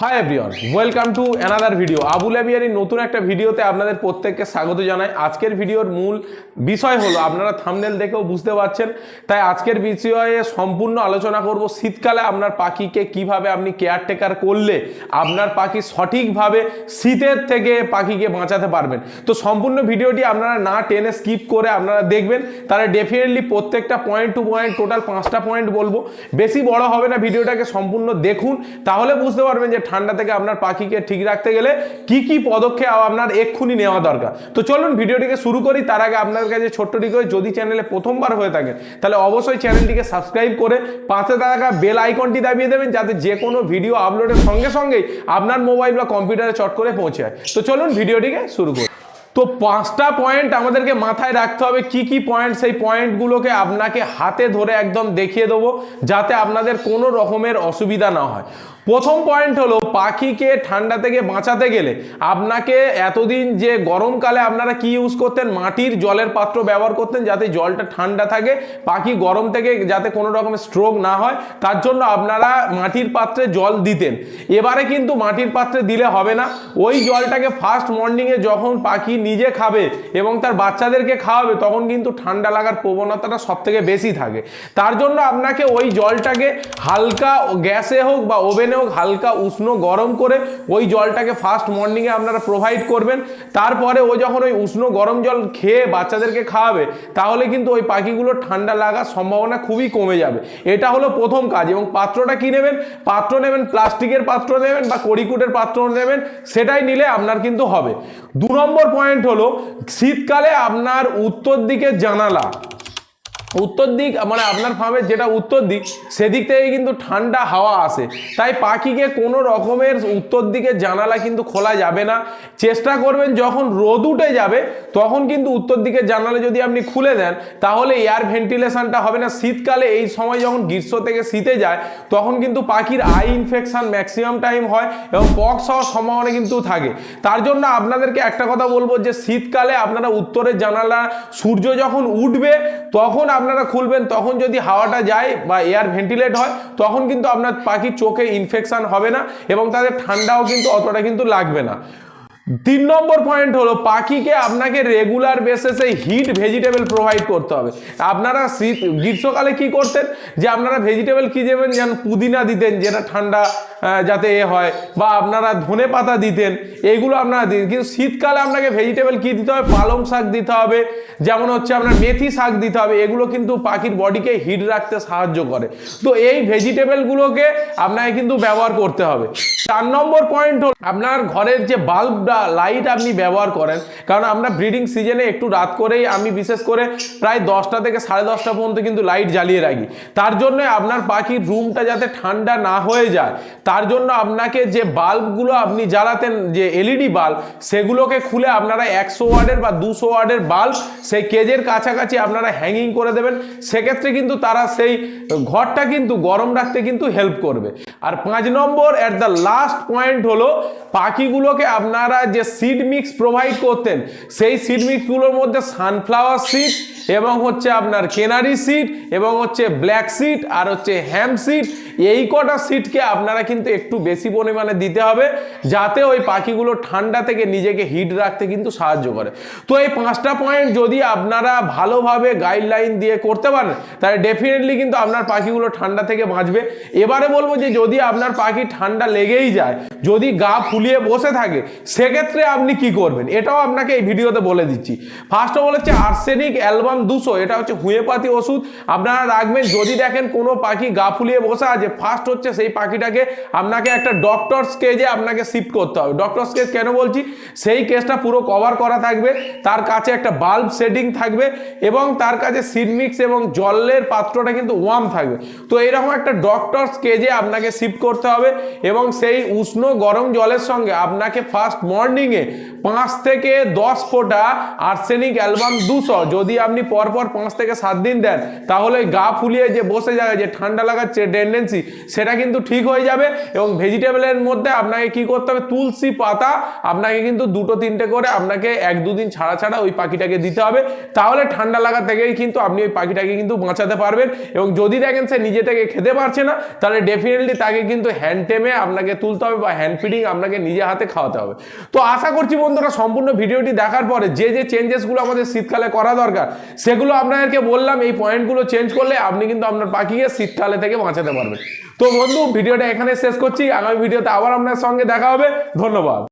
Hi everyone welcome to another video Abul আবিয়ারির নতুন একটা ভিডিওতে আপনাদের প্রত্যেককে স্বাগত জানাই। আজকের ভিডিওর মূল বিষয় হলো, আপনারা থামনেল দেখেও বুঝতে পারছেন, তাই আজকের বিষয়ে সম্পূর্ণ আলোচনা করব। শীতকালে আপনার পাখিকে কীভাবে আপনি কেয়ারটেকার করলে আপনার পাখি সঠিকভাবে শীতের থেকে পাখিকে বাঁচাতে পারবেন। তো সম্পূর্ণ ভিডিওটি আপনারা না টেনে স্কিপ করে আপনারা দেখবেন, তাহলে ডেফিনেটলি প্রত্যেকটা পয়েন্ট টু পয়েন্ট টোটাল পাঁচটা পয়েন্ট বলব। বেশি বড় হবে না ভিডিওটাকে সম্পূর্ণ দেখুন, তাহলে বুঝতে পারবেন যে ঠান্ডা থেকে আপনার পাখিকে ঠিক রাখতে গেলে কি কি পদক্ষেপ আপনার এক্ষুনি নেওয়া দরকার। তো চলুন ভিডিওটিকে শুরু করি। তার আগে আপনার কাছে ছোট্ট রিকোয়েস্ট, যদি চ্যানেলে প্রথমবার হয়ে থাকে তাহলে অবশ্যই চ্যানেলটিকে সাবস্ক্রাইব করে পাশে থাকা বেল আইকনটি দাবিয়ে দেবেন, যাতে যে কোনো ভিডিও আপলোডের সঙ্গে সঙ্গেই আপনার মোবাইল বা কম্পিউটারে চট করে পৌঁছে যায় তো চলুন ভিডিওটিকে শুরু করি। তো পাঁচটা পয়েন্ট আমাদেরকে মাথায় রাখতে হবে, কি কি পয়েন্ট সেই পয়েন্টগুলোকে আপনাকে হাতে ধরে একদম দেখিয়ে দেবো, যাতে আপনাদের কোনো রকমের অসুবিধা না হয়। প্রথম পয়েন্ট হলো পাখিকে ঠান্ডা থেকে বাঁচাতে গেলে আপনাকে এতদিন যে গরমকালে আপনারা কি ইউজ করতেন? মাটির জলের পাত্র ব্যবহার করতেন যাতে জলটা ঠান্ডা থাকে, পাখি গরম থেকে যাতে কোনো রকমের স্ট্রোক না হয়, তার জন্য আপনারা মাটির পাত্রে জল দিতেন। এবারে কিন্তু মাটির পাত্রে দিলে হবে না। ওই জলটাকে ফার্স্ট মর্নিংয়ে যখন পাখি নিজে খাবে এবং তার বাচ্চাদেরকে খাওয়াবে, তখন কিন্তু ঠান্ডা লাগার প্রবণতাটা সব থেকে বেশি থাকে। তার জন্য আপনাকে ওই জলটাকে হালকা গ্যাসে হোক বা ওভেনে হোক হালকা উষ্ণ গরম করে ওই জলটাকে ফার্স্ট মর্নিংয়ে আপনারা প্রোভাইড করবেন। তারপরে ও যখন ওই উষ্ণ গরম জল খেয়ে বাচ্চাদেরকে খাওয়াবে, তাহলে কিন্তু ওই পাখিগুলোর ঠান্ডা লাগার সম্ভাবনা খুবই কমে যাবে। এটা হলো প্রথম কাজ এবং পাত্রটা কি নেবেন? পাত্র নেবেন, প্লাস্টিকের পাত্র নেবেন বা কড়িকুটের পাত্র নেবেন, সেটাই নিলে আপনার কিন্তু হবে। দু নম্বর পয়েন্ট হলো শীতকালে আপনার উত্তর দিকে জানালা উত্তর দিক মানে আপনার ফার্মের যেটা উত্তর দিক, সেদিক থেকে কিন্তু ঠান্ডা হাওয়া আসে। তাই পাখিকে কোনো রকমের উত্তর দিকে জানালা কিন্তু খোলা যাবে না। চেষ্টা করবেন যখন রোদ উঠে যাবে, তখন কিন্তু উত্তর দিকে জানালা যদি আপনি খুলে দেন, তাহলে এয়ার ভেন্টিলেশনটা হবে না। শীতকালে এই সময় যখন গ্রীষ্ম থেকে শীতে যায়, তখন কিন্তু পাখির আই ইনফেকশান ম্যাক্সিমাম টাইম হয় এবং পক্স হওয়ার সম্ভাবনা কিন্তু থাকে। তার জন্য আপনাদেরকে একটা কথা বলব যে, শীতকালে আপনারা উত্তরের জানালা, সূর্য যখন উঠবে, তখন আপনারা খুলবেন, তখন যদি হাওয়াটা যায় বা এয়ার ভেন্টিলেট হয়, তখন কিন্তু আপনার পাখির চোখে ইনফেকশান হবে না এবং তাদের ঠান্ডাও কিন্তু অতটা কিন্তু লাগবে না। তিন নম্বর পয়েন্ট হলো, পাখিকে আপনাকে রেগুলার বেসিসে হিট ভেজিটেবল প্রোভাইড করতে হবে। আপনারা শীত, গ্রীষ্মকালে কি করতেন? যে আপনারা ভেজিটেবল কি দেবেন যেন পুদিনা দিতেন, যেটা ঠান্ডা যাতে এ হয়। বা আপনারা ধনে পাতা দিতেন, এগুলো আপনারা দিন কিন্তু শীতকালে আপনাকে ভেজিটেবল কি দিতে হবে? পালং শাক দিতে হবে। যেমন হচ্ছে আপনার মেথি শাক দিতে হবে। এগুলো কিন্তু পাখির বডিকে হিট রাখতে সাহায্য করে। তো এই ভেজিটেবলগুলোকে আপনাকে কিন্তু ব্যবহার করতে হবে। চার নম্বর পয়েন্ট হল আপনার ঘরের যে বাল্বটা লাইট আপনি ব্যবহার করেন, কারণ আমরা ব্রিডিং সিজনে একটু রাত করেই আমি বিশেষ করে প্রায় দশটা থেকে সাড়ে দশটা পর্যন্ত কিন্তু লাইট জ্বালিয়ে রাখি। তার জন্য আপনার পাখির রুমটা যাতে ঠান্ডা না হয়ে যায়, তার জন্য আপনাকে যে বাল্বগুলো আপনি জ্বালাতেন, যে এলইডি বাল্ব, সেগুলোকে খুলে আপনারা একশো ওয়ার্ডের বা দুশো ওয়ার্ডের বাল্ব সেই কেজের কাছাকাছি আপনারা হ্যাঙ্গিং করে দেবেন। সেক্ষেত্রে কিন্তু তারা সেই ঘরটা কিন্তু গরম রাখতে কিন্তু হেল্প করবে। আর পাঁচ নম্বর অ্যাট দ্য লাস্ট পয়েন্ট হলো, পাখিগুলোকে আপনারা যে সিড মিক্স প্রোভাইড করতেন, সেই সিড মিক্সগুলোর মধ্যে সানফ্লাওয়ার সিড এবং হচ্ছে আপনার কেনারি সিট এবং হচ্ছে ব্ল্যাক সিট আর হচ্ছে হ্যাম সিট এই কটা সিটকে আপনারা কিন্তু একটু বেশি পরিমাণে দিতে হবে, যাতে ওই পাখিগুলো ঠান্ডা থেকে নিজেকে হিট রাখতে কিন্তু সাহায্য করে। তো এই পাঁচটা পয়েন্ট যদি আপনারা ভালোভাবে গাইডলাইন দিয়ে করতে পারেন, তাহলে ডেফিনেটলি কিন্তু আপনার পাখিগুলো ঠান্ডা থেকে বাঁচবে। এবারে বলব যে যদি আপনার পাখি ঠান্ডা লেগেই যায়, যদি গা ফুলিয়ে বসে থাকে, সেক্ষেত্রে আপনি কি করবেন? এটাও আপনাকে এই ভিডিওতে বলে দিচ্ছি। ফার্স্ট অফ অল হচ্ছে আর্সেনিক অ্যালবাম দুশো, এটা হচ্ছে হুঁয়েপাতি ওষুধ। আপনারা রাখবেন, যদি দেখেন কোনো পাখি গা ফুলিয়ে বসে আছে ফার্স্ট হচ্ছে সেই পাখিটাকে আপনাকে একটা ডক্টর স্কেজে আপনাকে শিফট করতে হবে। ডক্টর স্কেজ কেন বলছি? সেই কেসটা পুরো কভার করা থাকবে, তার কাছে একটা বাল্ব সেটিং থাকবে এবং তার কাছে সিডমিক্স এবং জলের পাত্রটা কিন্তু ওয়ার্ম থাকবে। তো এরকম একটা ডক্টর স্কেজে আপনাকে শিফট করতে হবে এবং সেই উষ্ণ গরম জলের সঙ্গে আপনাকে ফার্স্ট মর্নিংয়ে পাঁচ থেকে দশ ফোঁটা আর্সেনিক অ্যালবাম দুশো, যদি আপনি পরপর পাঁচ থেকে সাত দিন দেন, তাহলে গা ফুলিয়ে যে বসে যাবে যে ঠান্ডা লাগার যে টেন্ডেন্সি সেটা কিন্তু ঠিক হয়ে যাবে এবং ভেজিটেবলের মধ্যে আপনাকে কি করতে হবে? তুলসী পাতা আপনাকে কিন্তু দুটো তিনটে করে আপনাকে এক দুদিন ছাড়া ছাড়া ওই পাখিটাকে দিতে হবে। তাহলে ঠান্ডা লাগা থেকেই কিন্তু আপনি ওই পাখিটাকে কিন্তু বাঁচাতে পারবেন এবং যদি দেখেন সে নিজে থেকে খেতে পারছে না, তাহলে ডেফিনেটলি তাকে কিন্তু হ্যান্ড টেমে আপনাকে তুলতে হবে বা হ্যান্ড ফিডিং আপনাকে নিজে হাতে খাওয়াতে হবে। তো আশা করছি বন্ধুরা, সম্পূর্ণ ভিডিওটি দেখার পরে যে যে চেঞ্জেসগুলো আমাদের শীতকালে করা দরকার সেগুলো আপনাদেরকে বললাম, এই পয়েন্টগুলো চেঞ্জ করলে আপনি কিন্তু আপনার পাখিকে শীতকালে থেকে বাঁচাতে পারবেন। তো বন্ধু, ভিডিওটা এখানে শেষ করছি। আগামী ভিডিওতে আবার আপনার সঙ্গে দেখা হবে। ধন্যবাদ।